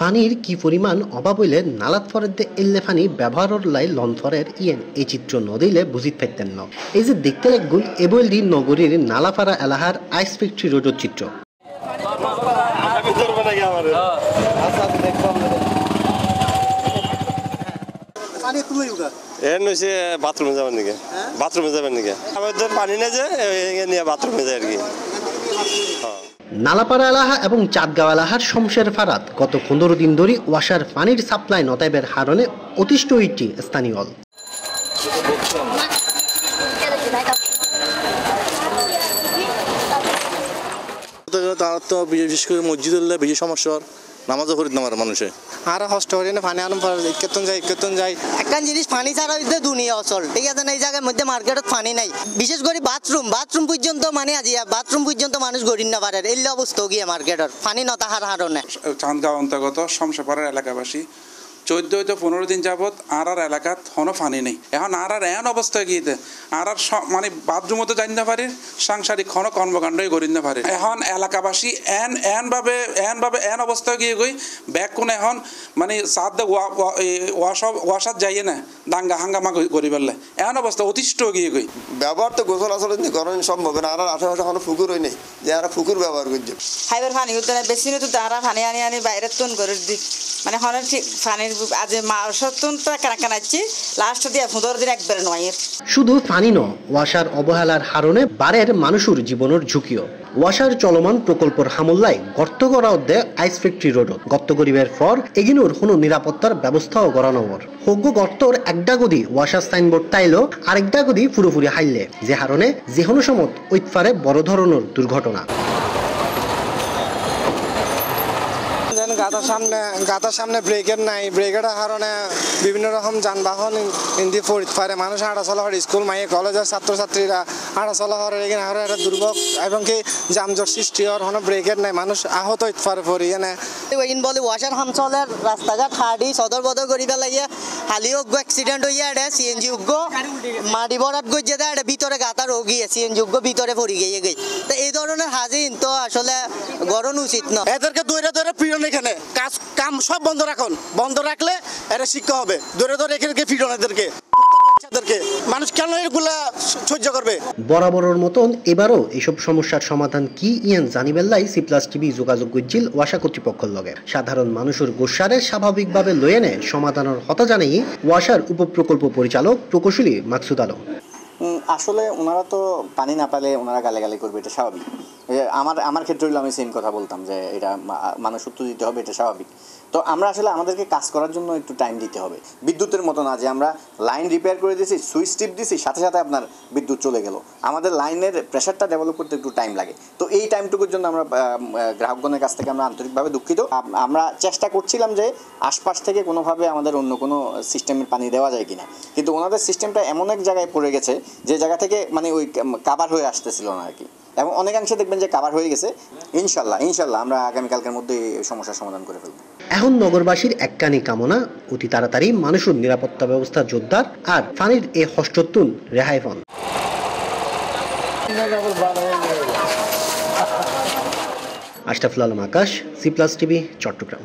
পানির কি পরিমাণ অভাব হইলে নালাত ফরের এল্লে পানি ব্যবহারর লাই লন ফরের ইয়েন এই চিত্র নদিলে বুঝিত পাইতেন ন। এই যে দেখতে লাগুন এবলদি নগরীর নালাপাড়া এলাহার আইস ফ্যাক্টরি রোডের চিত্র। এর নইছে বাথরুমে যাবেন নাকি বাথরুমে যাবেন নাকি আমাদের পানি না যে নিয়ে বাথরুমে যায় আর কি। নালাপাড়া এলাহা এবং চাঁদগাঁও এলাহার শমশের ফারাত গত পনেরো দিন ধরে ওয়াসার পানির সাপ্লাই নতাইবের হারণে অতিষ্ঠ হইটি স্থানীয় তারা তো বিশেষ করে মসজিদুল্লাহ বিজয় সমস্যা। নামাজও করি নামার মানুষে। আর কষ্ট করি না পানি আলম কেতন যাই কেতন যাই। একটা জিনিস পানি ছাড়া হইতে দুনিয়া অচল। ঠিক আছে না এই জায়গার মধ্যে মার্কেটত পানি নাই। বিশেষ করে বাথরুম বাথরুম পর্যন্ত মানে আজি বাথরুম পর্যন্ত মানুষ গড়ি না পারে এই অবস্থা গিয়ে মার্কেটর পানি নতাহার হারণে। চান্দগাঁও অন্তর্গত শমশাপাড়ার এলাকাবাসী চোদ্দ হইতে পনেরো দিন যাবৎ আর আর এলাকাত হনো ফানি নেই। এখন আর আর এন অবস্থা গিয়েতে আর আর মানে বাথরুমও তো জানতে পারে সাংসারিক ক্ষণ কর্মকাণ্ডই করি না পারে। এখন এলাকাবাসী এন এন ভাবে এন ভাবে এন অবস্থা গিয়ে গই ব্যাগ কোন এখন মানে সাত দে ওয়াশাপ ওয়াশাত যাইয়ে না দাঙ্গা হাঙ্গামা করি পেলে এন অবস্থা অতিষ্ঠ গিয়ে গই ব্যবহার তো গোসল আসলে করা সম্ভব না। আর আশেপাশে কোনো পুকুর হয় নেই যে আর পুকুর ব্যবহার করছে। খাইবার পানি না বেশি তো তারা পানি আনি আনি বাইরে তুন করে দি। মানে হনের ঠিক পানির শুধু পানি ন ওয়াসার অবহেলার হারণে বারের মানুষের জীবনের ঝুঁকিও। ওয়াসার চলমান প্রকল্পর হামল্লায় গর্ত করা অধ্যে আইস ফ্যাক্টরি রোড গর্ত করিবের পর এগিনোর কোনো নিরাপত্তার ব্যবস্থাও করানো ওর হোগ্য গর্তর একটা গদি ওয়াসার সাইনবোর্ড তাইলো, আরেকটা গদি পুরোপুরি হাইলে, যে হারণে যে কোনো সময় ঐতফারে বড় ধরনের দুর্ঘটনা। গাতার সামনে গাতার সামনে ব্রেকের নাই। ব্রেকের কারণে বিভিন্ন রকম যানবাহন ইন্দি পড়তে পারে মানুষ চলা হয় স্কুল মাইয়ে কলেজের ছাত্রছাত্রীরা হাঁটা চলা হয় এখানে আরও একটা দুর্ভোগ এবং কি যানজট সৃষ্টি হওয়ার কোনো ব্রেকের নাই। মানুষ আহত হইতে পারে পরি এনে। ইন বলে ওয়াশার হামচলের রাস্তাঘাট হাঁড়ি সদর বদর করি পেলাইয়া হালি যোগ্য অ্যাক্সিডেন্ট হইয়া এটা সিএনজি যোগ্য মাটি বরাত গিয়ে দেয় এটা ভিতরে গাতা রোগী সিএনজি যোগ্য ভিতরে পড়ি গিয়ে গই তো এই ধরনের হাজিন তো আসলে গরণ উচিত না। এদেরকে দৌড়ে দৌড়ে পিড়ন এখানে। কাজ কাম সব বন্ধ রাখুন। বন্ধ রাখলে এরা শিক্ষা হবে। দৌড়ে দৌড়ে এখানে ফিরন এদেরকে বাচ্চাদেরকে। মানুষ কেন এগুলা সহ্য করবে? বরাবরের মতন এবারও এসব সমস্যার সমাধান কি ইয়ান জানিবেল্লাই সি প্লাস টিভি যোগাযোগ করছিল ওয়াসা কর্তৃপক্ষের লগে। সাধারণ মানুষের গোসারে স্বাভাবিকভাবে লয়ে নেয় সমাধানের হতা জানাই ওয়াসার উপপ্রকল্প পরিচালক প্রকৌশলী মাকসুদ আলম। উম, আসলে ওনারা তো পানি না পেলে ওনারা গালাগালি করবে এটা স্বাভাবিক। আমার আমার ক্ষেত্রে হইলে আমি সেম কথা বলতাম যে এটা মানুষ উত্তর দিতে হবে, এটা স্বাভাবিক। তো আমরা আসলে আমাদেরকে কাজ করার জন্য একটু টাইম দিতে হবে। বিদ্যুতের মতো না যে আমরা লাইন রিপেয়ার করে দিয়েছি সুইচ টিপ দিয়েছি, সাথে সাথে আপনার বিদ্যুৎ চলে গেল। আমাদের লাইনের প্রেশারটা ডেভেলপ করতে একটু টাইম লাগে। তো এই টাইমটুকুর জন্য আমরা গ্রাহকগণের কাছ থেকে আমরা আন্তরিকভাবে দুঃখিত। আমরা চেষ্টা করছিলাম যে আশপাশ থেকে কোনোভাবে আমাদের অন্য কোনো সিস্টেমের পানি দেওয়া যায় কিনা। কিন্তু ওনাদের সিস্টেমটা এমন এক জায়গায় পড়ে গেছে যে জায়গা থেকে মানে ওই কাবার হয়ে আসতেছিল না আর কি। এবং অনেকাংশে দেখবেন যে কাবার হয়ে গেছে। ইনশাল্লাহ ইনশাল্লাহ আমরা আগামীকালকের মধ্যে এই সমস্যার সমাধান করে ফেলব। এখন নগরবাসীর এককানি কামনা, অতি তাড়াতাড়ি মানুষের নিরাপত্তা ব্যবস্থা জোরদার আর ফানির এ হস্তত্তুন রেহাই von Ashraful Alam Akash, C plus TV, Chattogram.